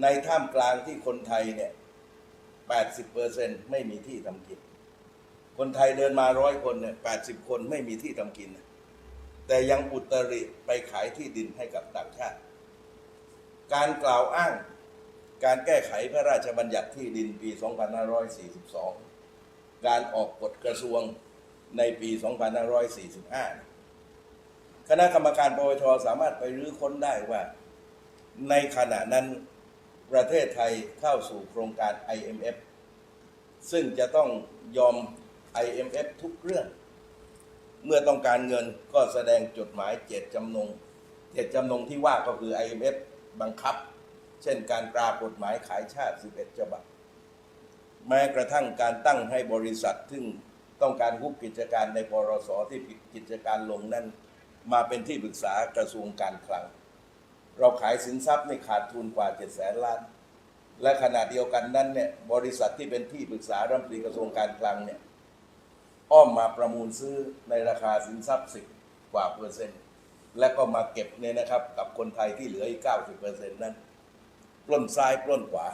ในท่ามกลางที่คนไทยเนี่ย80เปอร์เซ็นไม่มีที่ทำกิน คนไทยเดินมาร้อยคนเนี่ย80 คนไม่มีที่ทำกิน แต่ยังอุตริไปขายที่ดินให้กับต่างชาติ การกล่าวอ้างการแก้ไขพระราชบัญญัติที่ดินปี 2542 การออกกฎกระทรวงในปี 2545 คณะกรรมการปปชสามารถไปรื้อค้นได้ว่า ในขณะนั้น ประเทศไทยเข้าสู่โครงการ IMF ซึ่งจะต้องยอม IMF ทุกเรื่อง เมื่อต้องการเงินก็แสดงจดหมายเจตจำนง เจตจำนงที่ว่าก็คือ IMF บังคับ เช่นการตรากฎหมายขายชาติ 11 ฉบับ แม้กระทั่งการตั้งให้บริษัท ซึ่งต้องการคุบกิจการในปรสที่ปิดกิจการลงนั้น มาเป็นที่ปรึกษากระทรวงการคลัง เราขายสินทรัพย์ในขาดทุนกว่า7แสนล้าน และขณะเดียวกันนั้นเนี่ยบริษัทที่เป็นที่ปรึกษารัฐมนตรีกระทรวงการคลังเนี่ยอ้อมมาประมูลซื้อในราคาสินทรัพย์สิบกว่าเปอร์เซ็นต์ และก็มาเก็บเนี่ยนะครับกับคนไทยที่เหลืออีก 90เปอร์เซ็นต์นั้นปล้นซ้ายปล้นขวา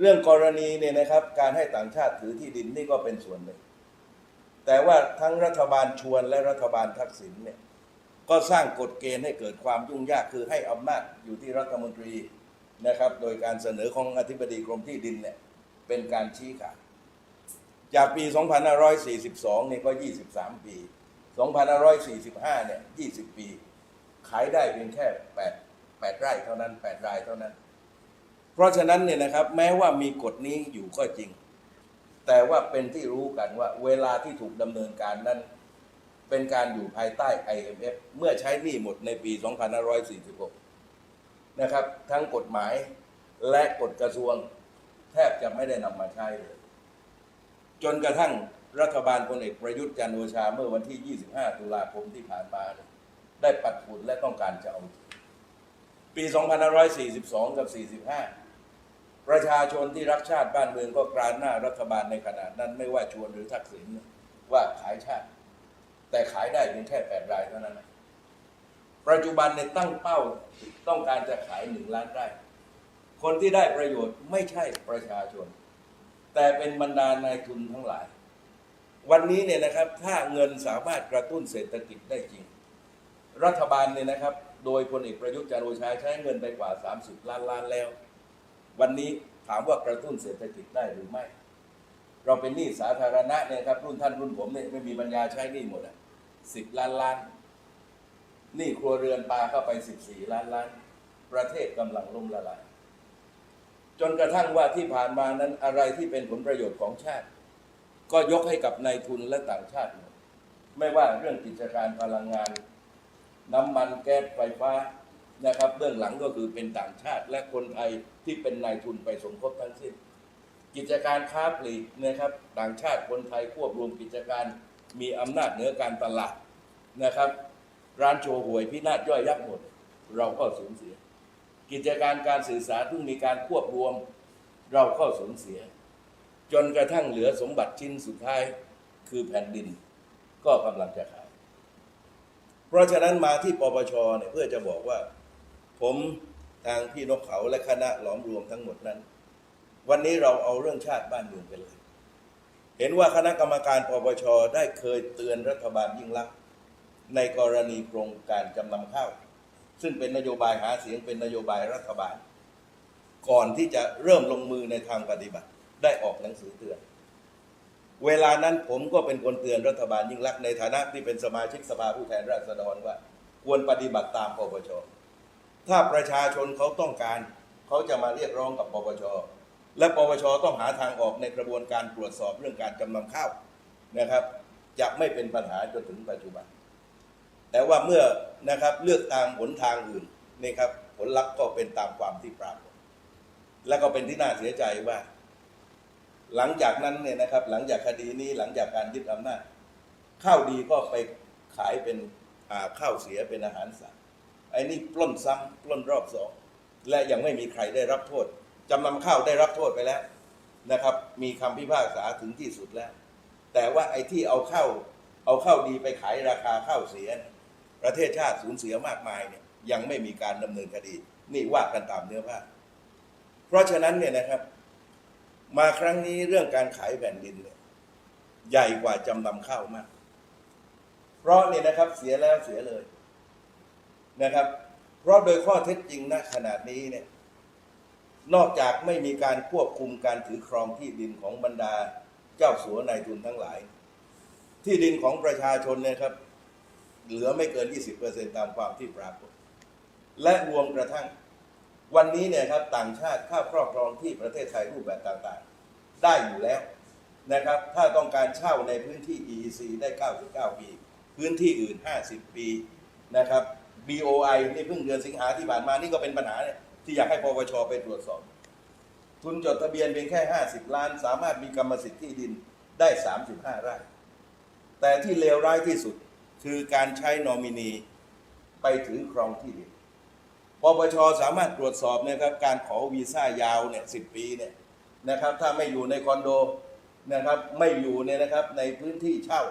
เรื่องกรณีเนี่ยนะครับ การให้ต่างชาติถือที่ดินนี่ก็เป็นส่วนหนึ่ง แต่ว่าทั้งรัฐบาลชวนและรัฐบาลทักษิณเนี่ย ก็สร้างกฎเกณฑ์ให้เกิดความยุ่งยากคือให้อำนาจอยู่ที่รัฐมนตรีนะครับ โดยการเสนอของอธิบดีกรมที่ดินเนี่ยเป็นการชี้ขาดจากปี 2542นี่ก็ 23 ปี 2545 เนี่ย 20 ปี ขายได้เพียงแค่ 8 8 ไร่เท่านั้น 8 รายเท่านั้น เพราะฉะนั้นเนี่ยนะครับ แม้ว่ามีกฎนี้อยู่ก็จริง แต่ว่าเป็นที่รู้กันว่าเวลาที่ถูกดำเนินการนั้น เป็นการอยู่ภายใต้ IMF เมื่อใช้หนี้หมดในปี 2546 นะครับ ทั้งกฎหมายและกฎกระทรวงแทบจะไม่ได้นำมาใช้เลย จนกระทั่งรัฐบาลพลเอกประยุทธ์จันโอชาเมื่อวันที่ 25 ตุลาคมที่ผ่านมา ได้ปัดฝุ่นและต้องการจะเอา ปี 2542 กับ 45 ประชาชนที่รักชาติบ้านเมืองก็กรานหน้ารัฐบาลในขณะนั้นไม่ว่าชวนหรือทักษิณว่าขายชาติ แต่ขายได้เพียงแค่8รายเท่านั้น ปัจจุบันในตั้งเป้าต้องการจะขายหนึ่งล้านไร่ คนที่ได้ประโยชน์ไม่ใช่ประชาชน แต่เป็นบรรดานายทุนทั้งหลาย วันนี้เนี่ยนะครับ ถ้าเงินสามารถกระตุ้นเศรษฐกิจได้จริง รัฐบาลเนี่ยนะครับ โดยพลเอกประยุทธ์จันทร์โอชาใช้เงินไปกว่า 30 ล้านล้านแล้ว วันนี้ถามว่ากระตุ้นเศรษฐกิจได้หรือไม่ เราเป็นหนี้สาธารณะเนี่ยครับรุ่นท่านรุ่นผมเนี่ยไม่มีปัญญาใช้หนี้หมดอะ สิบล้านล้านนี้ครัวเรือนปลาเข้าไปสิบสี่ล้านล้าน ประเทศกำลังล่มละลาย จนกระทั่งว่าที่ผ่านมานั้นอะไรที่เป็นผลประโยชน์ของชาติ ก็ยกให้กับนายทุนและต่างชาติหมดไม่ว่าเรื่องกิจการพลังงาน น้ำมันแก๊สไฟฟ้านะครับเบื้องหลังก็คือเป็นต่างชาติและคนไทยที่เป็นนายทุนไปสมทบทั้งสิ้น กิจการค้าปลีกนะครับ ต่างชาติคนไทยควบรวมกิจการ มีอำนาจเหนือการตลาดนะครับ ร้านโชว์หวยพินาศย่อยยับหมด เราก็สูญเสีย กิจการการสื่อสารเพิ่งมีการควบรวม เราก็สูญเสีย จนกระทั่งเหลือสมบัติชิ้นสุดท้ายคือแผ่นดิน ก็กำลังจะขาย เพราะฉะนั้นมาที่ปปชเนี่ยเพื่อจะบอกว่า ผมทางพี่นกเขาและคณะหลอมรวมทั้งหมดนั้น วันนี้เราเอาเรื่องชาติบ้านเมืองเป็นหลัก เห็นว่าคณะกรรมการปปชได้เคยเตือนรัฐบาลยิ่งลักษณ์ในกรณีโครงการจำนำข้าว ซึ่งเป็นนโยบายหาเสียงเป็นนโยบายรัฐบาล ก่อนที่จะเริ่มลงมือในทางปฏิบัติ ได้ออกหนังสือเตือน เวลานั้นผมก็เป็นคนเตือนรัฐบาลยิ่งลักษณ์ในฐานะที่เป็นสมาชิกสภาผู้แทนราษฎรว่า ควรปฏิบัติตามปปชถ้าประชาชนเขาต้องการ เขาจะมาเรียกร้องกับปปช และปปชต้องหาทางออกในกระบวนการตรวจสอบเรื่องการจำนำข้าวนะครับ จะไม่เป็นปัญหาจนถึงปัจจุบัน แต่ว่าเมื่อนะครับเลือกตามหนทางอื่นนี่ครับผลลัพธ์ก็เป็นตามความที่ปรากฏและก็เป็นที่น่าเสียใจว่า หลังจากนั้นเนี่ยนะครับ หลังจากคดีนี้หลังจากการยึดอำนาจข้าวดีก็ไปขายเป็นข้าวเสียเป็นอาหารสัตว์ไอ้นี่ปล้นซ้ำปล้นรอบสองและยังไม่มีใครได้รับโทษ จำนำข้าวได้รับโทษไปแล้วนะครับ มีคำพิพากษาถึงที่สุดแล้ว แต่ว่าไอ้ที่เอาเข้าเอาเข้าดีไปขายราคาข้าวเสีย ประเทศชาติสูญเสียมากมายเนี่ยยังไม่มีการดำเนินคดี นี่ว่ากันตามเนื้อผ้าเพราะฉะนั้นเนี่ยนะครับ มาครั้งนี้เรื่องการขายแผ่นดินเนี่ยใหญ่กว่าจำนำข้าวมาก เพราะเนี่ยนะครับเสียแล้วเสียเลยนะครับ เพราะโดยข้อเท็จจริงณขนาดนี้เนี่ย นอกจากไม่มีการควบคุมการถือครองที่ดินของบรรดาเจ้าสัวนายทุนทั้งหลาย ที่ดินของประชาชนเนี่ยครับ เหลือไม่เกิน 20%ตามความที่ปรากฏ และรวมกระทั่ง วันนี้เนี่ยครับต่างชาติเข้าครอบครองที่ประเทศไทยรูปแบบต่างๆ ได้อยู่แล้วนะครับ ถ้าต้องการเช่าในพื้นที่ EEC ได้ 99 ปี พื้นที่อื่น 50 ปีนะครับ BOI นี่เพิ่งเดือนสิงหาที่ผ่านมานี่ก็เป็นปัญหาเนี่ย ที่อยากให้ปปชไปตรวจสอบ ทุนจดทะเบียนเพียงแค่ 50 ล้าน สามารถมีกรรมสิทธิ์ที่ดินได้ 35 ไร่ แต่ที่เลวร้ายที่สุดคือการใช้นอมินีไปถือครองที่ดินปปชสามารถตรวจสอบนะครับการขอวีซ่ายาวเนี่ยสิปีเนี่ยนะครับถ้าไม่อยู่ในคอนโดนะครับไม่อยู่เนี่ยนะครับในพื้นที่เช่า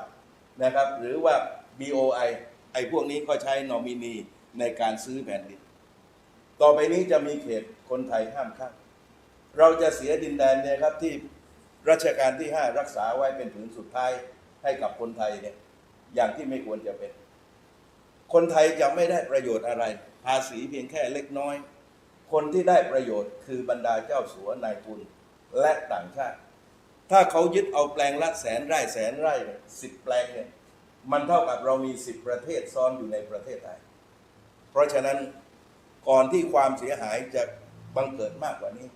นะครับหรือว่า BOI ไอ้พวกนี้ก็ใช้นอมินีในการซื้อแผ่นดิน ต่อไปนี้จะมีเขตคนไทยห้ามเข้าเราจะเสียดินแดนเนี่ยครับที่รัชกาลที่5รักษาไว้เป็นผืนสุดท้ายให้กับคนไทยเนี่ยอย่างที่ไม่ควรจะเป็น คนไทยจะไม่ได้ประโยชน์อะไร ภาษีเพียงแค่เล็กน้อย คนที่ได้ประโยชน์คือบรรดาเจ้าสัวนายทุนและต่างชาติ ถ้าเขายึดเอาแปลงละแสนไร่แสนไร่สิบแปลงเนี่ยมันเท่ากับเรามีสิบประเทศซ้อนอยู่ในประเทศไทย เพราะฉะนั้น ก่อนที่ความเสียหายจะบังเกิดมากกว่านี้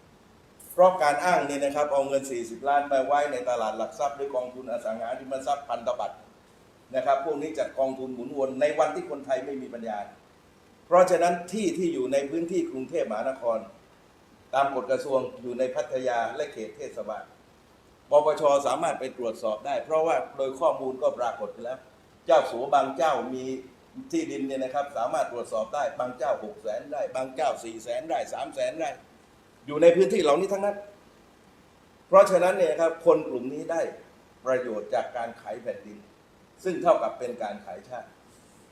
เพราะการอ้างนี่นะครับ เอาเงิน 40 ล้านไปไว้ในตลาดหลักทรัพย์ด้วยกองทุนอสังหาริมทรัพย์พันธบัตรนะครับ พวกนี้จัดกองทุนหมุนวนในวันที่คนไทยไม่มีปัญญา เพราะฉะนั้นที่ที่อยู่ในพื้นที่กรุงเทพมหานคร ตามกฎกระทรวงอยู่ในพัทยาและเขตเทศบาลปปชสามารถไปตรวจสอบได้ เพราะว่าโดยข้อมูลก็ปรากฏแล้ว เจ้าสัวบางเจ้ามี ที่ดินเนี่ยนะครับสามารถตรวจสอบได้บางเจ้าหกแสนไร่บางเจ้าสี่แสนไร่สามแสนไร่อยู่ในพื้นที่เหล่านี้ทั้งนั้น เพราะฉะนั้นเนี่ยครับคนกลุ่มนี้ได้ประโยชน์จากการขายแผ่นดิน ซึ่งเท่ากับเป็นการขายชาติ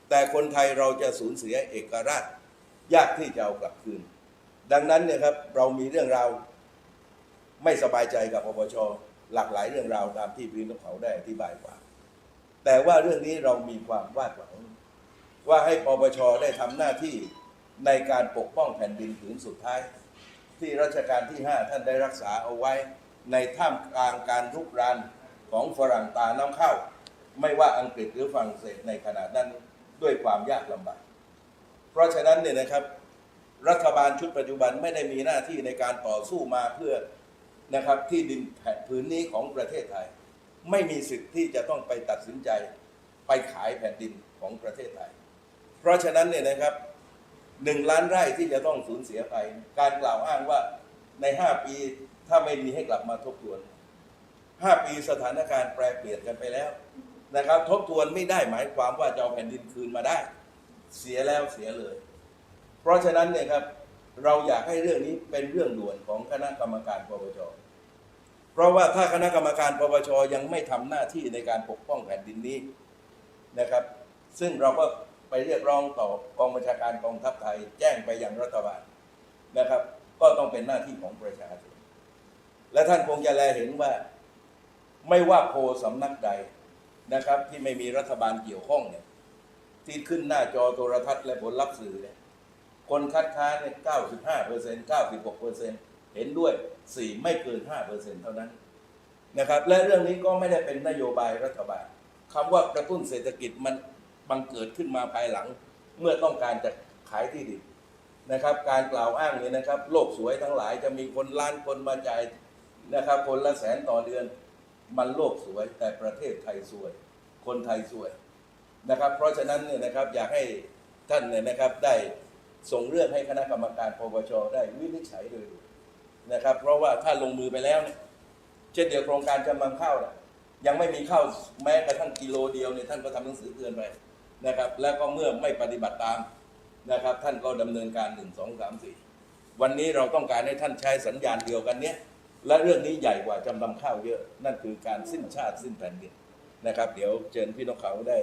แต่คนไทยเราจะสูญเสียเอกราช ยากที่จะเอากลับคืน ดังนั้นเนี่ยครับเรามีเรื่องราวไม่สบายใจกับปปชหลากหลายเรื่องราวตามที่พี่นกเขาได้อธิบายกว่า แต่ว่าเรื่องนี้เรามีความวาดหวัง ว่าให้ปปชได้ทำหน้าที่ในการปกป้องแผ่นดินผืนสุดท้าย ที่รัชกาลที่ 5 ท่านได้รักษาเอาไว้ ในท่ามกลางการรุกรานของฝรั่งตาน้ำเข้า ไม่ว่าอังกฤษหรือฝรั่งเศสในขณะนั้นด้วยความยากลำบาก เพราะฉะนั้นเนี่ยนะครับ รัฐบาลชุดปัจจุบันไม่ได้มีหน้าที่ในการต่อสู้มาเพื่อนะครับที่ดินแผ่นผืนนี้ของประเทศไทย ไม่มีสิทธิ์ที่จะต้องไปตัดสินใจไปขายแผ่นดินของประเทศไทย เพราะฉะนั้นเนี่ยนะครับหนึ่งล้านไร่ที่จะต้องสูญเสียไป การกล่าวอ้างว่าในห้าปีถ้าไม่มีให้กลับมาทบทวนห้าปีสถานการณ์แปรเปลี่ยนกันไปแล้วนะครับ ทบทวนไม่ได้หมายความว่าจะเอาแผ่นดินคืนมาได้ เสียแล้วเสียเลย เพราะฉะนั้นเนี่ยครับเราอยากให้เรื่องนี้เป็นเรื่องด่วนของคณะกรรมการปปชเพราะว่าถ้าคณะกรรมการปปชยังไม่ทำหน้าที่ในการปกป้องแผ่นดินนี้นะครับ ซึ่งเราก็ ไปเรียกร้องต่อกองบัญชาการกองทัพไทย แจ้งไปยังรัฐบาลนะครับ ก็ต้องเป็นหน้าที่ของประชาชนและท่านคงจะแลเห็นว่าไม่ว่าโพลสำนักใดนะครับ ที่ไม่มีรัฐบาลเกี่ยวข้องเนี่ยที่ขึ้นหน้าจอโทรทัศน์และผลลัพธ์สื่อเนี่ยคนคัดค้านเนี่ย95เปอร์เซ็นต์96เปอร์เซ็นต์เห็นด้วย 4 ไม่เกิน5เปอร์เซ็นต์เท่านั้นนะครับ และเรื่องนี้ก็ไม่ได้เป็นนโยบายรัฐบาลคำว่ากระตุ้นเศรษฐกิจมัน บังเกิดขึ้นมาภายหลัง เมื่อต้องการจะขายที่ดินนะครับ การกล่าวอ้างนี้นะครับ โลกสวยทั้งหลายจะมีคนล้านคนมาจ่ายนะครับ คนละแสนต่อเดือน มันโลกสวยแต่ประเทศไทยสวย คนไทยสวยนะครับ เพราะฉะนั้นเนี่ยนะครับอยากให้ท่านเนี่ยนะครับได้ส่งเรื่องให้คณะกรรมการปปชได้วินิจฉัยโดยด่วนนะครับ เพราะว่าถ้าลงมือไปแล้วเนี่ยเช่นเดียวโครงการจำนำข้าวนะยังไม่มีข้าวแม้กระทั่งกิโลเดียวเนี่ยท่านก็ทำหนังสือเตือนไป นะครับ แล้วก็เมื่อไม่ปฏิบัติตามนะครับ ท่านก็ดำเนินการหนึ่งสองสามสี่วันนี้เราต้องการให้ท่านใช้สัญญาณเดียวกันเนี้ยและเรื่องนี้ใหญ่กว่าจำนำข้าวเยอะ นั่นคือการสิ้นชาติสิ้นแผ่นดินนะครับ เดี๋ยวเชิญพี่นกเขาได้